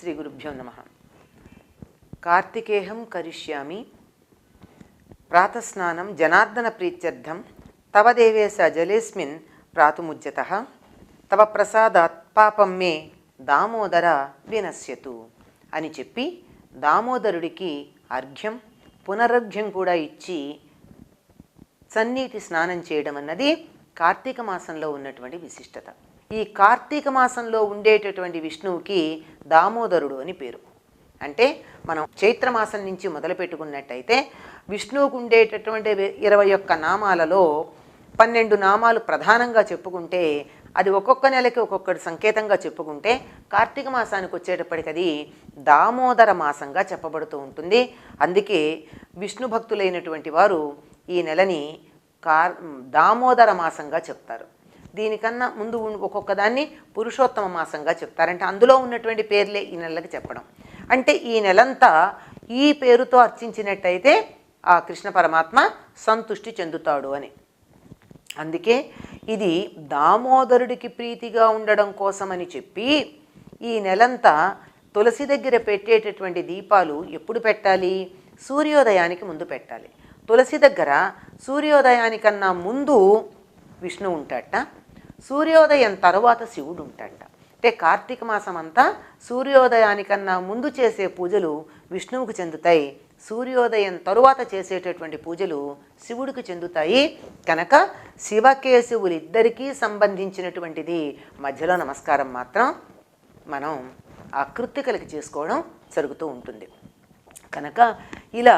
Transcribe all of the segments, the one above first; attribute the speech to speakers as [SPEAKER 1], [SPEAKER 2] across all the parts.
[SPEAKER 1] శ్రీ గురుభ్యో నమ. కార్తికేహం కరిష్యామి ప్రాతస్నానం జనార్దన ప్రీత్యర్థం తవ దేవేశ జలేస్మిన్ ప్రాతుముజ్యత తవ ప్రసాదాత్ పాపం మే దామోదర వినశ్యతు అని చెప్పి దామోదరుడికి అర్ఘ్యం పునరర్ఘ్యం కూడా ఇచ్చి సన్నీటి స్నానం చేయడం అన్నది కార్తీక మాసంలో ఉన్నటువంటి విశిష్టత. ఈ కార్తీక మాసంలో ఉండేటటువంటి విష్ణువుకి దామోదరుడు అని పేరు. అంటే మనం చైత్రమాసం నుంచి మొదలుపెట్టుకున్నట్టయితే విష్ణువుకు ఉండేటటువంటి ఇరవై ఒక్క నామాలలో పన్నెండు నామాలు ప్రధానంగా చెప్పుకుంటే అది ఒక్కొక్క నెలకి ఒక్కొక్కటి సంకేతంగా చెప్పుకుంటే కార్తీక మాసానికి వచ్చేటప్పటికి అది దామోదర మాసంగా చెప్పబడుతూ ఉంటుంది. అందుకే విష్ణు భక్తులైనటువంటి వారు ఈ నెలని కార్ దామోదర మాసంగా చెప్తారు. దీనికన్నా ముందు ఒక్కొక్క దాన్ని పురుషోత్తమ మాసంగా చెప్తారంటే. అందులో ఉన్నటువంటి పేర్లే ఈ నెలకి చెప్పడం. అంటే ఈ నెలంతా ఈ పేరుతో అర్చించినట్టయితే ఆ కృష్ణ పరమాత్మ సంతుష్టి చెందుతాడు అని. అందుకే ఇది దామోదరుడికి ప్రీతిగా ఉండడం కోసమని చెప్పి ఈ నెలంతా తులసి దగ్గర పెట్టేటటువంటి దీపాలు ఎప్పుడు పెట్టాలి? సూర్యోదయానికి ముందు పెట్టాలి. తులసి దగ్గర సూర్యోదయానికన్నా ముందు విష్ణు ఉంటాడట. సూర్యోదయం తర్వాత శివుడు ఉంటాడట. అంటే కార్తీక మాసం అంతా సూర్యోదయానికన్నా ముందు చేసే పూజలు విష్ణువుకు చెందుతాయి. సూర్యోదయం తరువాత చేసేటటువంటి పూజలు శివుడికి చెందుతాయి. కనుక శివకేశవులిద్దరికీ సంబంధించినటువంటిది మధ్యలో నమస్కారం మాత్రం మనం ఆ కృత్తికలకి చేసుకోవడం జరుగుతూ ఉంటుంది. కనుక ఇలా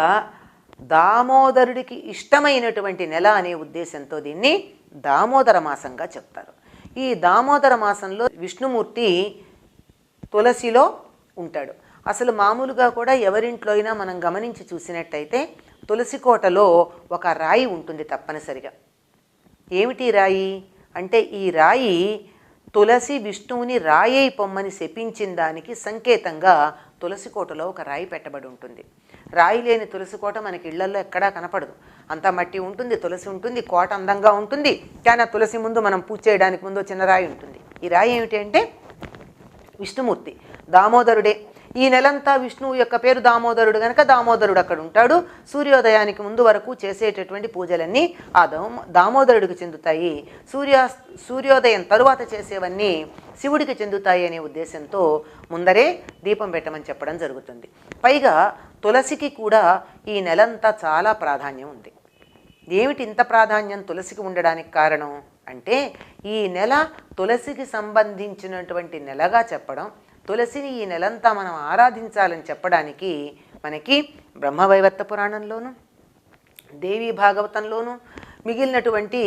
[SPEAKER 1] దామోదరుడికి ఇష్టమైనటువంటి నెల అనే ఉద్దేశంతో దీన్ని దామోదర మాసంగా చెప్తారు. ఈ దామోదర మాసంలో విష్ణుమూర్తి తులసిలో ఉంటాడు. అసలు మామూలుగా కూడా ఎవరింట్లో అయినా మనం గమనించి చూసినట్టయితే తులసి కోటలో ఒక రాయి ఉంటుంది తప్పనిసరిగా. ఏమిటి రాయి? అంటే ఈ రాయి తులసి విష్ణువుని రాయి పొమ్మని శపించిన దానికి సంకేతంగా తులసి కోటలో ఒక రాయి పెట్టబడి ఉంటుంది. రాయి లేని తులసి కోట మనకి ఇళ్ళలో ఎక్కడా కనపడదు. అంతా మట్టి ఉంటుంది తులసి ఉంటుంది కోట అందంగా ఉంటుంది. కానీ ఆ తులసి ముందు మనం పూజ చేయడానికి ముందు చిన్న రాయి ఉంటుంది. ఈ రాయి ఏమిటి అంటే విష్ణుమూర్తి దామోదరుడే. ఈ నెలంతా విష్ణువు యొక్క పేరు దామోదరుడు గనక దామోదరుడు అక్కడ ఉంటాడు. సూర్యోదయానికి ముందు వరకు చేసేటటువంటి పూజలన్నీ ఆ దామో దామోదరుడికి చెందుతాయి. సూర్య సూర్యోదయం తరువాత చేసేవన్నీ శివుడికి చెందుతాయి అనే ఉద్దేశంతో ముందరే దీపం పెట్టమని చెప్పడం జరుగుతుంది. పైగా తులసికి కూడా ఈ నెలంతా చాలా ప్రాధాన్యం ఉంది. ఏమిటి ఇంత ప్రాధాన్యం తులసికి ఉండడానికి కారణం? అంటే ఈ నెల తులసికి సంబంధించినటువంటి నెలగా చెప్పడం తులసిని ఈ నెలంతా మనం ఆరాధించాలని చెప్పడానికి మనకి బ్రహ్మవైవర్త పురాణంలోను దేవి భాగవతంలోను మిగిలినటువంటి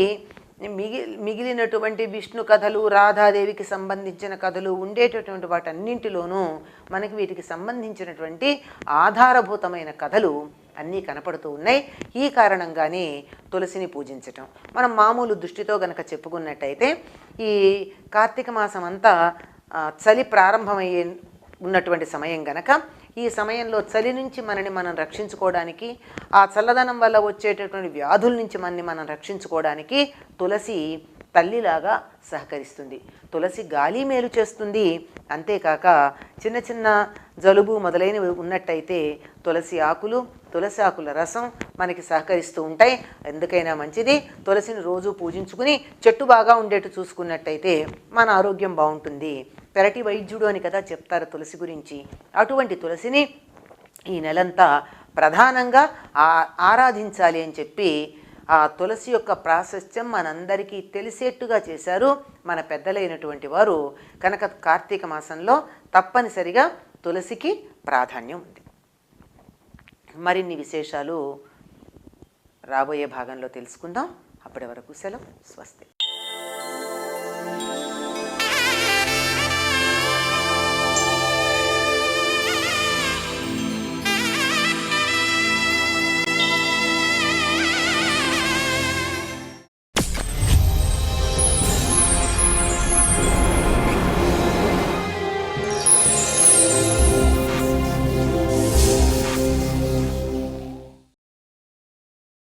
[SPEAKER 1] మిగి మిగిలినటువంటి విష్ణు కథలు రాధాదేవికి సంబంధించిన కథలు ఉండేటటువంటి వాటన్నింటిలోనూ మనకి వీటికి సంబంధించినటువంటి ఆధారభూతమైన కథలు అన్నీ కనపడుతూ ఉన్నాయి. ఈ కారణంగానే తులసిని పూజించటం. మనం మామూలు దృష్టితో గనక చెప్పుకున్నట్టయితే ఈ కార్తీక మాసం అంతా చలి ప్రారంభమయ్యే ఉన్నటువంటి సమయం గనక ఈ సమయంలో చలి నుంచి మనని మనం రక్షించుకోవడానికి ఆ చల్లదనం వల్ల వచ్చేటటువంటి వ్యాధుల నుంచి మనని మనం రక్షించుకోవడానికి తులసి తల్లిలాగా సహకరిస్తుంది. తులసి గాలి మేలు చేస్తుంది. అంతేకాక చిన్న చిన్న జలుబు మొదలైనవి ఉన్నట్టయితే తులసి ఆకులు తులసి ఆకుల రసం మనకి సహకరిస్తూ ఉంటాయి. ఎందుకైనా మంచిది. తులసిని రోజు పూజించుకుని చెట్టు బాగా ఉండేట్టు చూసుకున్నట్టయితే మన ఆరోగ్యం బాగుంటుంది. పెరటి వైద్యుడు అని కదా చెప్తారు తులసి గురించి. అటువంటి తులసిని ఈ నెలంతా ప్రధానంగా ఆ- ఆరాధించాలి అని చెప్పి ఆ తులసి యొక్క ప్రాశస్త్యం మనందరికీ తెలిసేట్టుగా చేశారు మన పెద్దలైనటువంటి వారు. కనుక కార్తీక మాసంలో తప్పనిసరిగా తులసికి ప్రాధాన్యం ఉంది. మరిన్ని విశేషాలు రాబోయే భాగంలో తెలుసుకుందాం. అప్పటి వరకు సెలవు. స్వస్తి.